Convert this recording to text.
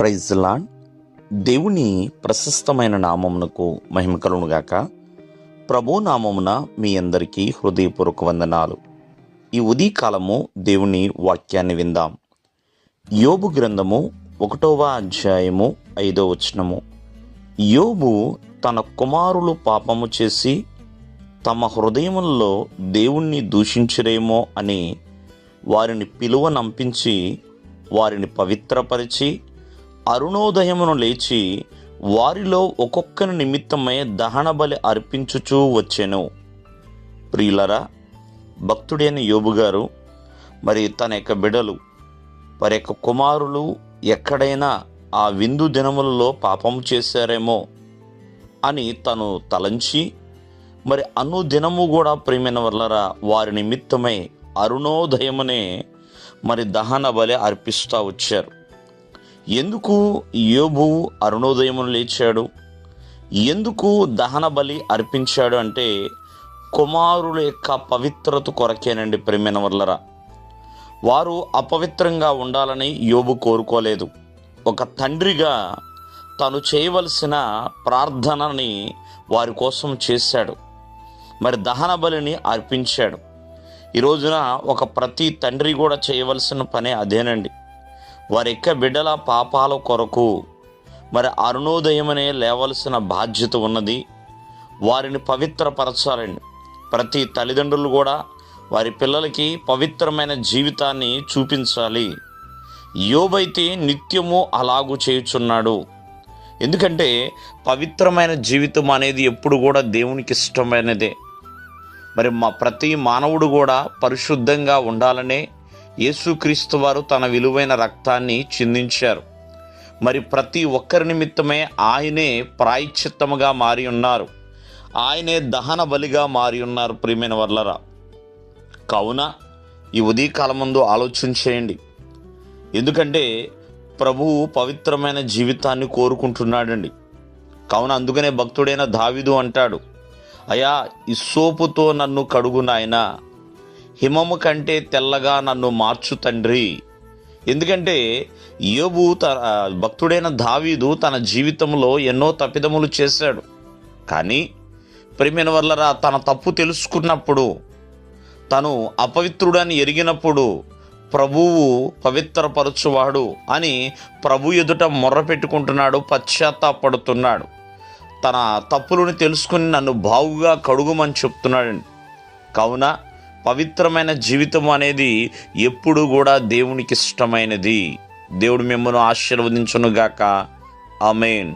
Praise lord దేవుని ప్రశస్తమైన నామమునకు మహిమ కలుగునుగాక ప్రభు నామమున మీ అందరికీ హృదయపూర్వక వందనాలు. ఈ ఉదయకాలము దేవుని వాక్యాన్ని విందాం. యోబు గ్రంథము ఒకటవ అధ్యాయము ఐదో వచనము. యోబు తన కుమారులు పాపము చేసి తమ హృదయముల్లో దేవుణ్ణి దూషించరేమో అని వారిని పిలువ నంపించి వారిని పవిత్రపరిచి అరుణోదయమును లేచి వారిలో ఒక్కొక్కరి నిమిత్తమై దహన బలి అర్పించుచూ వచ్చెను. ప్రియులరా భక్తుడైన యోబు గారు మరి తన యొక్క బిడలు వారి యొక్క కుమారులు ఎక్కడైనా ఆ విందు దినములలో పాపం చేశారేమో అని తను తలంచి మరి అను దినము కూడా ప్రేమైన వల్లరా వారి నిమిత్తమై అరుణోదయమునే మరి దహన బలి అర్పిస్తూ వచ్చారు. ఎందుకు యోబు అరుణోదయమును లేచాడు? ఎందుకు దహన బలి అర్పించాడు అంటే కుమారుల యొక్క పవిత్రత కొరకేనండి ప్రేమైన వల్లరా వారు అపవిత్రంగా ఉండాలని యోబు కోరుకోలేదు. ఒక తండ్రిగా తను చేయవలసిన ప్రార్థనని వారి కోసం చేశాడు. మరి దహన బలిని అర్పించాడు. ఈ రోజున ఒక ప్రతి తండ్రి కూడా చేయవలసిన పనే అదేనండి. వారి యొక్క బిడ్డల పాపాల కొరకు. మరి అరుణోదయమనే లేవలసిన బాధ్యత ఉన్నది. వారిని పవిత్రపరచాలండి ప్రతి తల్లిదండ్రులు కూడా వారి పిల్లలకి పవిత్రమైన జీవితాన్ని చూపించాలి. యోబైతే నిత్యము అలాగూ చేయుచున్నాడు. ఎందుకంటే పవిత్రమైన జీవితం అనేది ఎప్పుడు కూడా దేవునికి ఇష్టమైనదే. మరి మా ప్రతి మానవుడు కూడా పరిశుద్ధంగా ఉండాలనే యేసుక్రీస్తు వారు తన విలువైన రక్తాన్ని చిందించారు. మరి ప్రతి ఒక్కరి నిమిత్తమే ఆయనే ప్రాయశ్చిత్తముగా మారి ఉన్నారు. ఆయనే దహన బలిగా మారి ఉన్నారు ప్రియమైన వర్లరా. కావున ఈ ఉదయకాలం ముందు ఆలోచన చేయండి. ఎందుకంటే ప్రభువు పవిత్రమైన జీవితాన్ని కోరుకుంటున్నాడండి. కావున అందుకనే భక్తుడైన దావిదు అంటాడు అయా ఇసోపుతో నన్ను కడుగునాయనా హిమము కంటే తెల్లగా నన్ను మార్చు తండ్రి. ఎందుకంటే యోబు త భక్తుడైన దావీదు తన జీవితంలో ఎన్నో తప్పిదములు చేశాడు. కానీ ప్రేమిన వల్లరా తన తప్పు తెలుసుకున్నప్పుడు తను అపవిత్రుడని ఎరిగినప్పుడు ప్రభువు పవిత్రపరచువాడు అని ప్రభు ఎదుట మొర్ర పెట్టుకుంటున్నాడు పశ్చాత్తాపడుతున్నాడు. తన తప్పులను తెలుసుకుని నన్ను బావుగా కడుగుమని చెప్తున్నాడండి. కావున పవిత్రమైన జీవితం అనేది ఎప్పుడు కూడా దేవునికి ఇష్టమైనది. దేవుడు మిమ్మల్ని ఆశీర్వదించునుగాక. ఆమెన్.